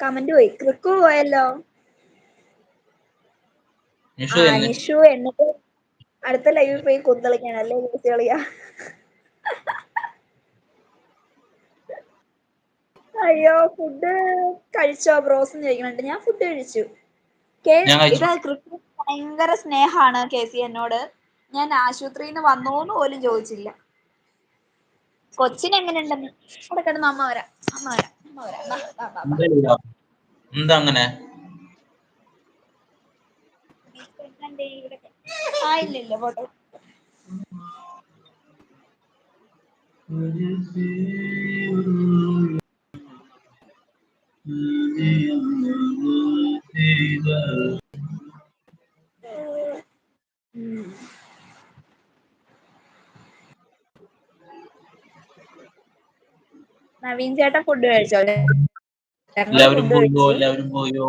Comment പോയി. ക്രിക്കു പോയല്ലോ? നിഷു എന്നിട്ട് അടുത്ത ലൈവിൽ പോയി കുന്തളിക്കാണ്. അല്ലേ കളിയാ? അയ്യോ ഫുഡ് കഴിച്ചോ? ബ്രോസ് എന്ന് ചോദിക്കുന്നുണ്ട്. ഞാൻ ഫുഡ് കഴിച്ചു. ഇത് ക്രിക്കറ്റ് ഭയങ്കര സ്നേഹാണ് കെ സി എന്നോട്. ഞാൻ ആശുപത്രിയിൽ നിന്ന് വന്നോന്ന് പോലും ചോദിച്ചില്ല. കൊച്ചിനെങ്ങനെയുണ്ടെന്ന്? അവിടെ കിടന്ന് അമ്മ വരാം. അമ്മ വരാം. എന്താ അങ്ങനെ? കണ്ടേ ഇവിടെ. ആ ഇല്ല ഇല്ല പോട്ടെ ഉം. നവീൻ ചേട്ടൻ ഫുഡ് കഴിച്ചോ? എല്ലാവരും പോയോ? എല്ലാവരും പോയോ?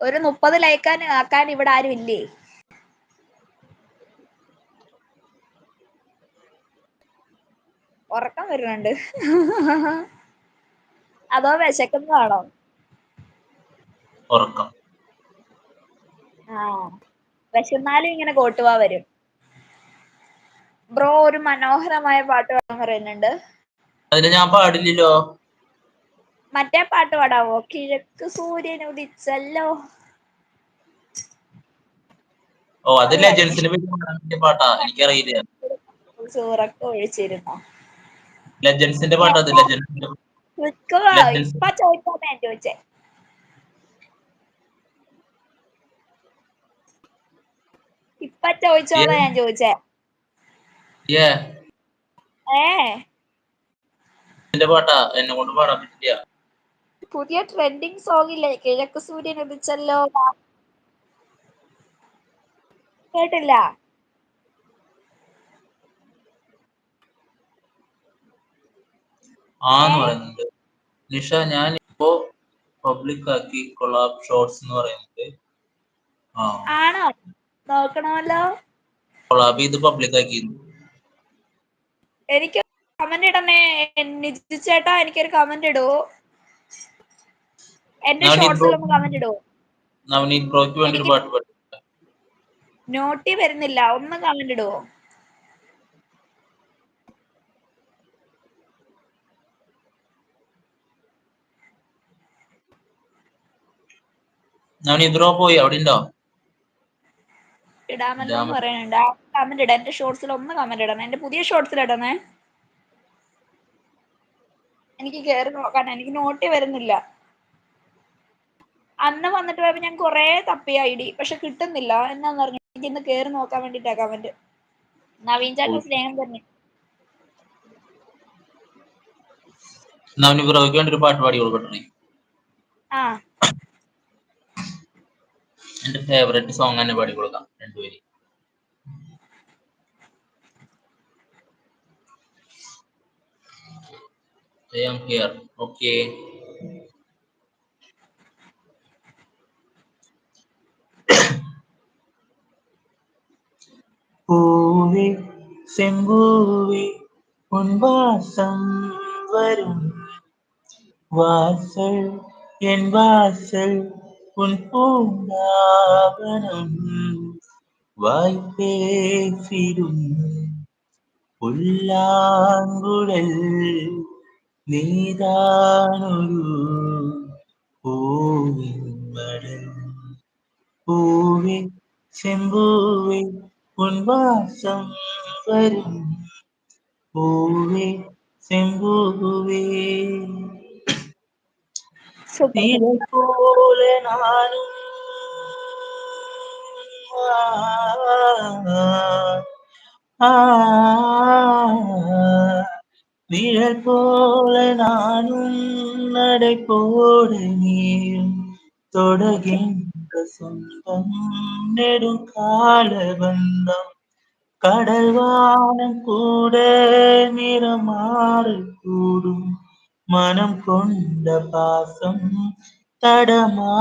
ഒരു മുപ്പത് ലൈക്കാൻ ആക്കാൻ ഇവിടെ ആരും ഇല്ലേ? ഉറക്കം വരുന്നുണ്ട്. അതോ വിശക്കുന്നതാണോ? ഉറക്കം. ആ. വിശന്നാലും ഇങ്ങനെ കോട്ടുവാ വരും. ബ്രോ ഒരു മനോഹരമായ പാട്ട് പാടാൻ പറയുന്നുണ്ട്. അതിന് ഞാൻ പാടില്ലല്ലോ. മറ്റേ പാട്ട് പാടാവോ? കിഴക്ക് സൂര്യൻ ഉദിച്ചല്ലോ. ഓ അത് ലെജൻസിനെ പറ്റി പാട്ടാ. എനിക്കറിയില്ല. സൂറൊക്കെ ഒഴിച്ചിരുന്നോ? ലെജൻസിന്റെ പാട്ടാ അത് ലെജൻസിന്റെ. ഇപ്പൊ ചോദിച്ചാ ഞാൻ ചോദിച്ചേ. ഇപ്പൊ ചോദിച്ചോളാ ഞാൻ ചോദിച്ചേ. ഏ ഏ പാട്ടാ. എന്നെ കൊണ്ട് പാടാൻ പറ്റില്ല. പുതിയ ട്രെൻഡിങ് സോങ് ഇല്ലേ? കിഴക്ക് സൂര്യൻ ഉദിച്ചല്ലോ. കേട്ടില്ല. ആന്ന് പറയുന്നുണ്ട്. നിഷ ഞാൻ ഇപ്പോ പബ്ലിക് ആക്കി കൊളാബ് ഷോർട്സ് എന്ന് പറയുന്നത് ആണോ? നോക്കണമല്ലോ. കൊളാബ് ഇത് പബ്ലിക് ആക്കി എനിക്ക് കമന്റ് ഇടണേ. നിജു ചേട്ടാ എനിക്കൊരു കമന്റ് ഇടോ. എന്റെ ഷോർട്സിൽ ഒന്ന് കമന്റ് ഇടോ. നവനീത് ബ്രോയ്ക്ക് വേണ്ടി ഒരു പാട്ട് പാടി. നോട്ടി വരുന്നില്ല. ഒന്ന് കമന്റ് ഇടുവോ നവനീത് ബ്രോ പോയി. അവിടെ ഉണ്ടോ? ഇടാമെന്ന് ഇടാം. കമന്റ് ഇടാം. എന്റെ ഷോർട്സിൽ ഒന്ന് കമന്റ് ഇടണം. എന്റെ പുതിയ ഷോർട്സിൽ ഇടണേ. എനിക്ക് കേറി നോക്കാൻ എനിക്ക് നോട്ടി വരുന്നില്ല. അന്ന് വന്നിട്ട് പോയപ്പോ ഞാൻ കൊറേ തപ്പി ഐ ഡി പക്ഷെ കിട്ടുന്നില്ല. എന്നാന്ന് പറഞ്ഞു എനിക്ക് ഇന്ന് കേറി നോക്കാൻ വേണ്ടിട്ടാ കമന്റ് നവീൻ ചേട്ടൻ സ്നേഹം തന്നെ. നവനീത് ബ്രോയ്ക്ക് വേണ്ടി ഒരു പാട്ട് പാടി കൊടുക്കട്ടെ. ആ. എന്റെ ഫേവറേറ്റ് സോങ് തന്നെ പാടി കൊടുക്കാം. രണ്ടുപേര് I am here. Okay. പൂവേ செம்பூவே உன் வாசம் வரும் வாசல் என் வாசல் உன் பூங்காவனம் வாய் பேசிடும் புல்லாங்குழல் നീതാണൊരു പൂവിൻ മടൽ. പൂവേ ചെമ്പൂവേ ഉൻവാസം വരും. പൂവേ ചെമ്പൂവേ പോലെ നാനും ആ ആ நிழல் போல நானும் நடை போட நீரும் தொடகின்ற சொந்தம் நெடுங்கால பந்தம் கடல் வானம் கூட நிறமாறு கூடும். மனம் கொண்ட பாசம் தடமா